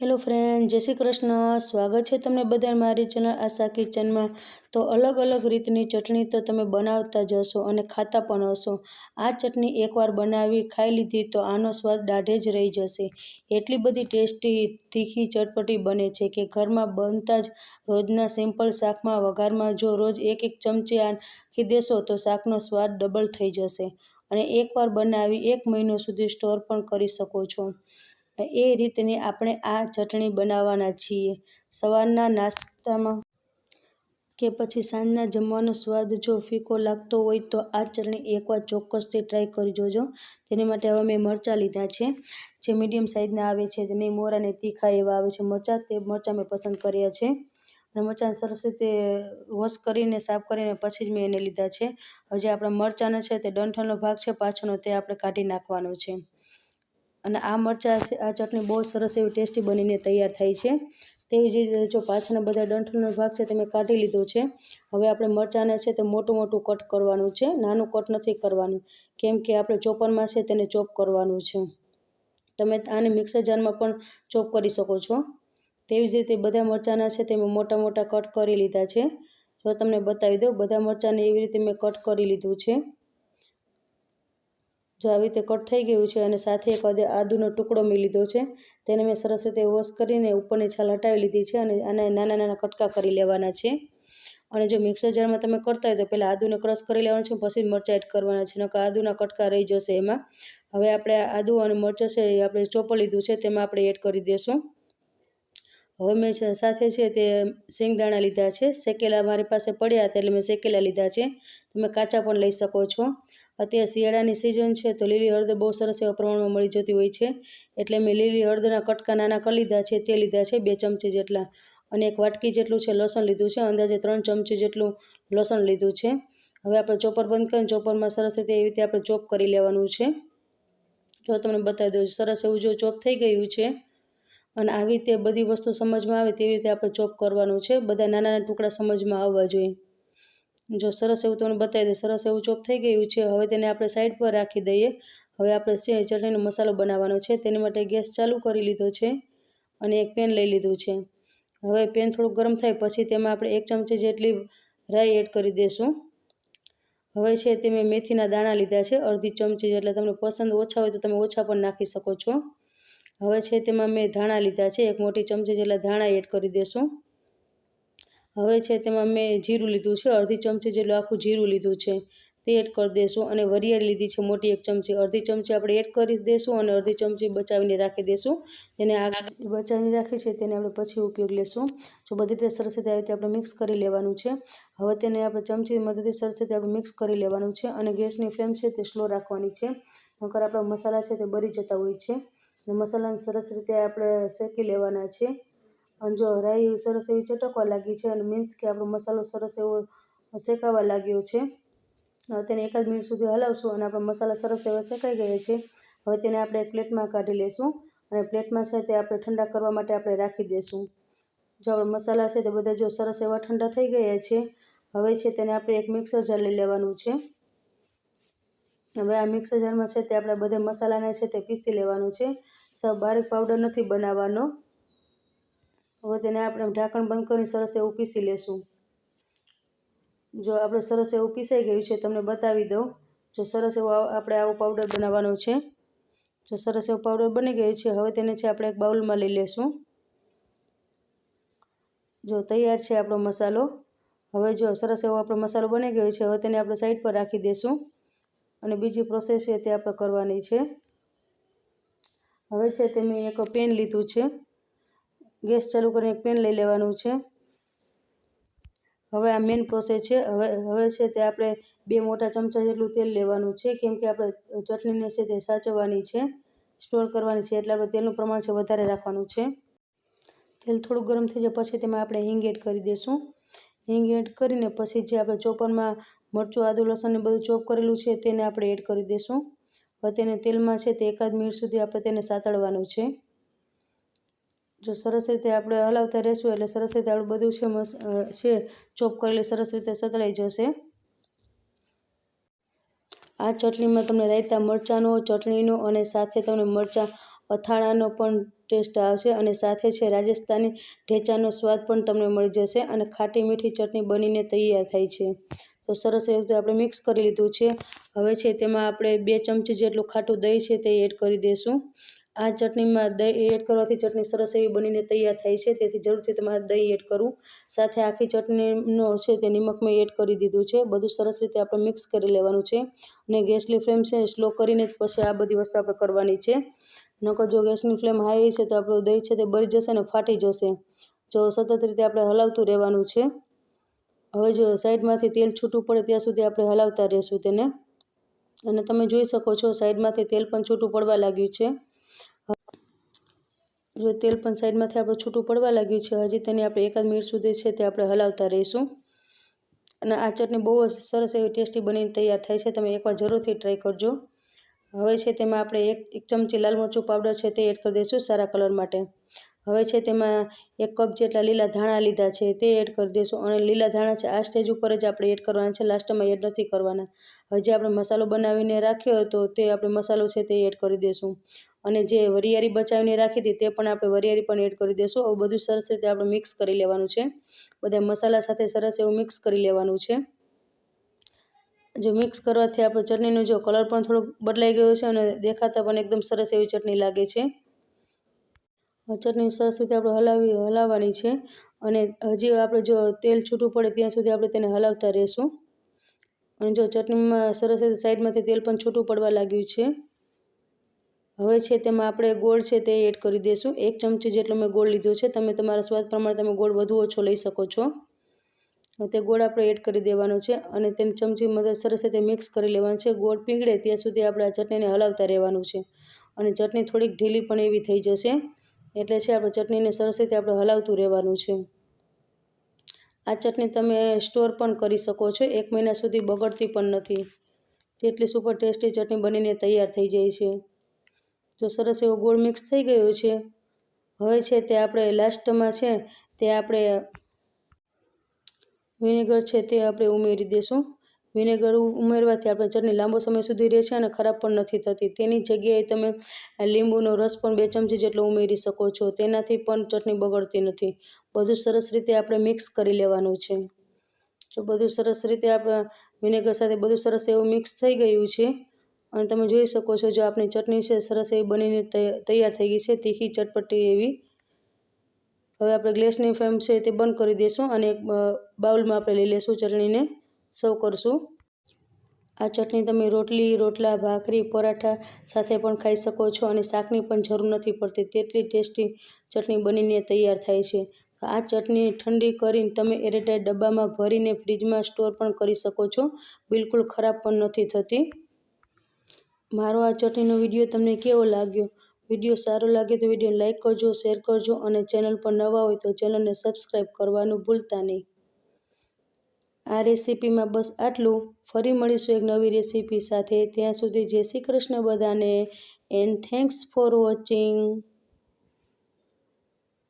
Hello friend જય શ્રી કૃષ્ણ. સ્વાગત છે તમને બધા મારી ચેનલ આશા કિચનમાં તો અલગ અલગ રીતની ચટણી તો તમે બનાવતા જ હશો અને ખાતા પણ હશો. આ ચટણી એકવાર બનાવી ખાઈ લીધી તો આનો સ્વાદ દાઢે જ રહી જશે. એટલી બધી ટેસ્ટી, તીખી ચટપટી બને છે કે ઘરમાં બનતા જ રોજના સિમ્પલ શાકમાં વઘારમાં જો રોજ એક એક ચમચી આખી દેશો તો શાકનો સ્વાદ ડબલ થઈ જશે. અને એકવાર બનાવી એક મહિનો સુધી સ્ટોર પણ કરી શકો છો. એ રીતની આપણે આ ચટણી બનાવવાના છીએ. સવારના નાસ્તામાં કે પછી સાંજના જમવાનો સ્વાદ જો ફીકો લાગતો હોય તો આ ચટણી એકવાર ચોક્કસથી ટ્રાય કરી જોજો. તેની માટે હવે મેં મરચાં લીધા છે. જે મીડિયમ સાઇઝના આવે છે તેને મોર અને તીખા એવા આવે છે. મરચાં તે મરચાં મેં પસંદ કર્યા છે. અને મરચાં સરસ રીતે વોશ કરીને, સાફ કરીને પછી જ મેં એને લીધા છે. હજી આપણા મરચાંનો છે તે ડંઠલનો ભાગ છે, પાછળનો તે આપણે કાઢી નાખવાનો છે. અને આ મરચાં છે, આ ચટણી બહુ સરસ એવી ટેસ્ટી બનીને તૈયાર થાય છે. તેવી જ રીતે જો પાછળના બધા ડંઠલનો ભાગ છે તે મેં કાઢી લીધો છે. હવે આપણે મરચાંને છે તે મોટું મોટું કટ કરવાનું છે, નાનું કટ નથી કરવાનું. કેમ કે આપણે ચોપરમાં છે તેને ચોપ કરવાનું છે. તમે આને મિક્સર જારમાં પણ ચોપ કરી શકો છો. તેવી જ રીતે બધા મરચાંના છે તે મેં મોટા મોટા કટ કરી લીધા છે. જો તમને બતાવી દઉં, બધા મરચાંને એવી રીતે મેં કટ કરી લીધું છે. જો આવી રીતે કટ થઈ ગયું છે અને સાથે એક આદુનો ટુકડો મેં લીધો છે, તેને મેં સરસ રીતે વોશ કરીને ઉપરની છાલ હટાવી લીધી છે અને આને નાના નાના કટકા કરી લેવાના છે. અને જો મિક્સર જારમાં તમે કરતા હોય તો પહેલાં આદુને ક્રશ કરી લેવાનું છે, પછી મરચાં એડ કરવાના છે, નકર આદુના કટકા રહી જશે એમાં. હવે આપણે આદુ અને મરચાં છે એ આપણે ચોપર લીધું છે, તેમાં આપણે એડ કરી દઈશું હવે મેં સાથે છે તે શેંગદાણા લીધા છે. શેકેલા મારી પાસે પડ્યા હતા એટલે મેં શેકેલા લીધા છે. તમે કાચા પણ લઈ શકો છો. અત્યારે શિયાળાની સિઝન છે તો લીલી હળદર બહુ સરસ એવા પ્રમાણમાં મળી જતી હોય છે. એટલે મેં લીલી હળદરના કટકા નાના કરી લીધા છે. તે લીધા છે બે ચમચી જેટલા. અને એક વાટકી જેટલું છે લસણ લીધું છે. અંદાજે ત્રણ ચમચી જેટલું લસણ લીધું છે. હવે આપણે ચોપર બંધ કરીને ચોપરમાં સરસ રીતે એવી રીતે આપણે ચોપ કરી લેવાનું છે. જો તમને બતાવી દઉં સરસ એવું જો ચોપ થઈ ગયું છે અને આવી રીતે બધી વસ્તુ સમજમાં આવે તેવી રીતે આપણે ચોપ કરવાનું છે. બધા નાના નાના ટુકડા સમજમાં આવવા જોઈએ. જો સરસ એવું તમને બતાવી દઉં, સરસ એવું ચોપ થઈ ગયું છે. હવે તેને આપણે સાઈડ પર રાખી દઈએ. હવે આપણે ચટણીનો મસાલો બનાવવાનો છે. તેની માટે ગેસ ચાલુ કરી લીધો છે અને એક પેન લઈ લીધું છે. હવે પેન થોડુંક ગરમ થાય પછી તેમાં આપણે એક ચમચી જેટલી રાઈ એડ કરી દઈશું હવે છે તે મેં મેથીના દાણા લીધા છે. અડધી ચમચી જેટલા તમને પસંદ ઓછા હોય તો તમે ઓછા પણ નાખી શકો છો. હવે છે તેમાં મેં ધાણા લીધા છે. એક મોટી ચમચી જેટલા ધાણા એડ કરી દેશું. હવે છે તેમાં મેં જીરું લીધું છે. અડધી ચમચી જેટલું આખું જીરું લીધું છે. તે એડ કરી દેશું અને વરિયાળ લીધી છે મોટી એક ચમચી. અડધી ચમચી આપણે એડ કરી દેશું અને અડધી ચમચી બચાવીને રાખી દેશું. એને આગળ બચાવીને રાખી છે તેને આપણે પછી ઉપયોગ લેશું. જો બધી રીતે સરસ રીતે આવી રીતે આપણે મિક્સ કરી લેવાનું છે. હવે તેને આપણે ચમચી મદદથી સરસ રીતે આપણે મિક્સ કરી લેવાનું છે અને ગેસની ફ્લેમ છે તે સ્લો રાખવાની છે. નકર આપણા મસાલા છે તે બળી જતા હોય છે. મસાલાને સરસ રીતે આપણે શેકી લેવાના છે. અને જો રાઈ સરસ એવી ચટકવા લાગી છે અને મીન્સ કે આપણો મસાલો સરસ એવો શેકાવા લાગ્યો છે. તેને એકાદ મિનિટ સુધી હલાવશું અને આપણા મસાલા સરસ એવા શેકાઈ ગયા છે. હવે તેને આપણે પ્લેટમાં કાઢી લેશું અને પ્લેટમાં છે તે આપણે ઠંડા કરવા માટે આપણે રાખી દઈશું જો આપણા મસાલા છે તે બધા જો સરસ એવા ઠંડા થઈ ગયા છે, હવે છે તેને આપણે એક મિક્સર જાર લઈ લેવાનું છે. હવે આ મિક્સર જારમાં છે તે આપણે બધા મસાલાને છે તે પીસી લેવાનું છે. બારીક પાવડર નથી બનાવવાનો. હવે તેને આપણે ઢાંકણ બંધ કરી સરસ એવું પીસી લેશું. જો આપણે સરસ એવું પીસાઈ ગયું છે તમને બતાવી દઉં. જો સરસ એવો આપણે આવો પાવડર બનાવવાનો છે. જો સરસ એવો પાવડર બની ગયો છે, હવે તેને છે આપણે એક બાઉલમાં લઈ લેશું. જો તૈયાર છે આપણો મસાલો. હવે જો સરસ એવો આપણો મસાલો બની ગયો છે, હવે તેને આપણે સાઈડ પર રાખી દઈશું અને બીજી પ્રોસેસ છે તે આપણે કરવાની છે. હવે છે તે મેં એક પેન લીધું છે. ગેસ ચાલુ કરીને એક પેન લઈ લેવાનું છે. હવે આ મેઇન પ્રોસેસ છે. હવે હવે છે તે આપણે બે મોટા ચમચા જેટલું તેલ લેવાનું છે. કેમ કે આપણે ચટણીને છે તે સાચવવાની છે, સ્ટોર કરવાની છે, એટલે આપણે તેલનું પ્રમાણ છે વધારે રાખવાનું છે. તેલ થોડું ગરમ થઈ જાય પછી તેમાં આપણે હિંગ એડ કરી દઈશું હિંગ એડ કરીને પછી જે આપણે ચોપરમાં મરચું, આદુ લસણને બધું ચોપ કરેલું છે, તેને આપણે એડ કરી દઈશું હવે તેને તેલમાં છે તે એકાદ મિનિટ સુધી આપણે તેને સાતળવાનું છે. જો સરસ રીતે આપણે હલાવતા રહેશું એટલે સરસ રીતે આપણું બધું છે છે ચોપ કરેલી સરસ રીતે સતળાઈ જશે. આ ચટણીમાં તમને રાયતા મરચાંનો, ચટણીનો અને સાથે તમને મરચાં, અથાણાનો પણ ટેસ્ટ આવશે અને સાથે છે રાજસ્થાની ઢેચાનો સ્વાદ પણ તમને મળી જશે અને ખાટી મીઠી ચટણી બનીને તૈયાર થાય છે. તો સરસ એવી રીતે આપણે મિક્સ કરી લીધું છે. હવે છે તેમાં આપણે બે ચમચી જેટલું ખાટું દહીં છે તે એડ કરી દઈશું આ ચટણીમાં દહીં એડ કરવાથી ચટણી સરસ એવી બનીને તૈયાર થાય છે. તેથી જરૂરથી તમારે દહીં એડ કરવું. સાથે આખી ચટણીનો છે તે નિમક મેં એડ કરી દીધું છે. બધું સરસ રીતે આપણે મિક્સ કરી લેવાનું છે. અને ગેસની ફ્લેમ છે સ્લો કરીને જ પછી આ બધી વસ્તુ આપણે કરવાની છે. નકર જો ગેસની ફ્લેમ હાઈ છે તો આપણું દહીં છે તે બળી જશે અને ફાટી જશે. જો સતત રીતે આપણે હલાવતું રહેવાનું છે. હવે જો સાઈડમાંથી તેલ છૂટું પડે ત્યાં સુધી આપણે હલાવતા રહેશું તેને. અને તમે જોઈ શકો છો સાઈડમાંથી તેલ પણ છૂટું પડવા લાગ્યું છે. જો તેલ પણ સાઈડમાંથી આપણે છૂટું પડવા લાગ્યું છે, હજી તેની આપણે એકાદ મિનિટ સુધી છે તે આપણે હલાવતા રહીશું. અને આ ચટણી બહુ જ સરસ એવી ટેસ્ટી બનીને તૈયાર થાય છે, તમે એકવાર જરૂરથી ટ્રાય કરજો. હવે છે તેમાં આપણે એક એક ચમચી લાલ મરચું પાવડર છે તે એડ કરી દઈશું સારા કલર માટે. હવે છે તેમાં એક કપ જેટલા લીલા ધાણા લીધા છે તે એડ કરી દઈશું અને લીલા ધાણા છે આ સ્ટેજ ઉપર જ આપણે એડ કરવાના છે, લાસ્ટમાં એડ નથી કરવાના. હજી આપણે મસાલો બનાવીને રાખ્યો હતો તે આપણે મસાલો છે તે એડ કરી દઈશું અને જે વરિયાળી બચાવીને રાખી હતી તે પણ આપણે વરિયાળી પણ એડ કરી દઈશું હવે બધું સરસ રીતે આપણે મિક્સ કરી લેવાનું છે. બધા મસાલા સાથે સરસ એવું મિક્સ કરી લેવાનું છે. જો મિક્સ કરવાથી આપણે ચટણીનો જો કલર પણ થોડોક બદલાઈ ગયો છે અને દેખાતા પણ એકદમ સરસ એવી ચટણી લાગે છે. ચટણી સરસ રીતે આપણે હલાવી, હલાવવાની છે. અને હજી આપણે જો તેલ છૂટું પડે ત્યાં સુધી આપણે તેને હલાવતા રહીશું. અને જો ચટણીમાં સરસ રીતે સાઈડમાંથી તેલ પણ છૂટું પડવા લાગ્યું છે. હવે છે તેમાં આપણે ગોળ છે તે એડ કરી દઈશું. એક ચમચી જેટલો મેં ગોળ લીધો છે. તમે તમારા સ્વાદ પ્રમાણે તમે ગોળ વધુ ઓછો લઈ શકો છો. તે ગોળ આપણે એડ કરી દેવાનો છે અને તેની ચમચી મદદ સરસ રીતે મિક્સ કરી લેવાનું છે. ગોળ પીંગળે ત્યાં સુધી આપણે આ ચટણીને હલાવતા રહેવાનું છે. અને ચટણી થોડીક ઢીલી પણ એવી થઈ જશે. એટલે છે, આપણે ચટણીને સરસ રીતે આપણે હલાવતું રહેવાનું છે. આ ચટણી તમે સ્ટોર પણ કરી શકો છો, એક મહિના સુધી બગડતી પણ નથી. તેટલી સુપર ટેસ્ટી ચટણી બનીને તૈયાર થઈ જાય છે. જો સરસ એવો ગોળ મિક્સ થઈ ગયો છે, હવે છે તે આપણે લાસ્ટમાં છે, તે આપણે વિનેગર છે તે આપણે ઉમેરી દઈશું વિનેગર ઉમેરવાથી આપણે ચટણી લાંબો સમય સુધી રહેશે અને ખરાબ પણ નથી થતી. તેની જગ્યાએ તમે લીંબુનો રસ પણ બે ચમચી જેટલો ઉમેરી શકો છો. તેનાથી પણ ચટણી બગડતી નથી. બધું સરસ રીતે આપણે મિક્સ કરી લેવાનું છે. જો બધું સરસ રીતે આપણે વિનેગર સાથે બધું સરસ એવું મિક્સ થઈ ગયું છે, અને તમે જોઈ શકો છો જો આપણી ચટણી છે સરસ એવી બનીને તૈયાર થઈ ગઈ છે, તીખી, ચટપટી એવી. હવે આપણે ગ્લેસની ફ્લેમ છે તે બંધ કરી દઈશું અને એક બાઉલમાં આપણે લઈ લઈશું ચટણીને. સર્વ કરશું. આ ચટણી તમે રોટલી, રોટલા, ભાખરી, પરાઠા સાથે પણ ખાઈ શકો છો અને શાકની પણ જરૂર નથી પડતી. તેટલી ટેસ્ટી ચટણી બનીને તૈયાર થાય છે. આ ચટણી ઠંડી કરીને તમે એરેટાઈટ ડબ્બામાં ભરીને ફ્રીજમાં સ્ટોર પણ કરી શકો છો. બિલકુલ ખરાબ પણ નથી થતી. મારો આ ચટણીનો વીડિયો તમને કેવો લાગ્યો? વીડિયો સારો લાગે તો વીડિયો લાઇક કરજો, શેર કરજો અને ચેનલ પર નવા હોય તો ચેનલને સબસ્ક્રાઈબ કરવાનું ભૂલતા નહીં. આ રેસીપીમાં બસ આટલું. ફરી મળીશું એક નવી રેસીપી સાથે. ત્યાં સુધી જય શ્રી કૃષ્ણ બધાને એન્ડ થેન્ક્સ ફોર વોચિંગ